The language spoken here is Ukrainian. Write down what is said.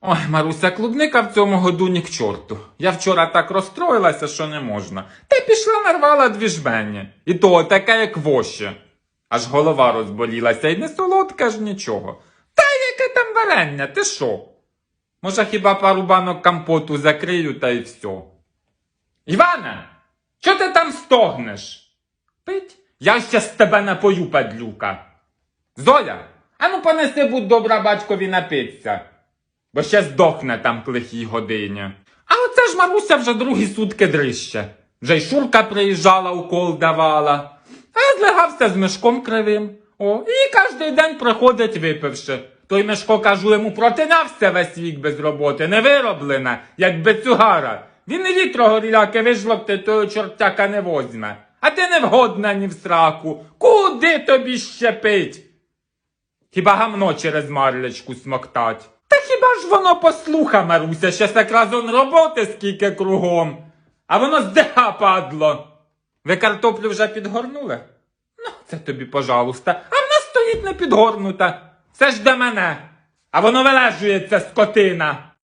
Ой, Маруся, клубника в цьому году ні к чорту. Я вчора так розстроїлася, що не можна. Та пішла нарвала дві жмені. І то така, як воще. Аж голова розболілася, і не солодка ж нічого. Та яке там варення, ти що? Може, хіба пару банок компоту закрию та й все. Іване, що ти там стогнеш? Пить? Я ще з тебе напою, падлюка. Зоя, ану понеси, будь добра батькові напиться, бо ще здохне там к лихій годині. А оце ж Маруся вже другі сутки дрище. Вже й Шурка приїжджала, укол давала. А я злегався з мешком кривим. О, і кожний день приходить випивши. Той Мешко, кажу, йому протинався весь вік без роботи, не вироблена, як бецюгара. Він і вітро горіляки вижлобти, того чортяка не возьме. А ти не вгодна ні в сраку. Куди тобі ще пить? Хіба гамно через марлечку смоктать? Та ж воно послуха, Маруся, ще якраз он роботи скільки кругом. А воно здега падло. Ви картоплю вже підгорнули? Ну, це тобі, пожалуйста. А вона стоїть не підгорнута. Це ж до мене. А воно вилежується, скотина.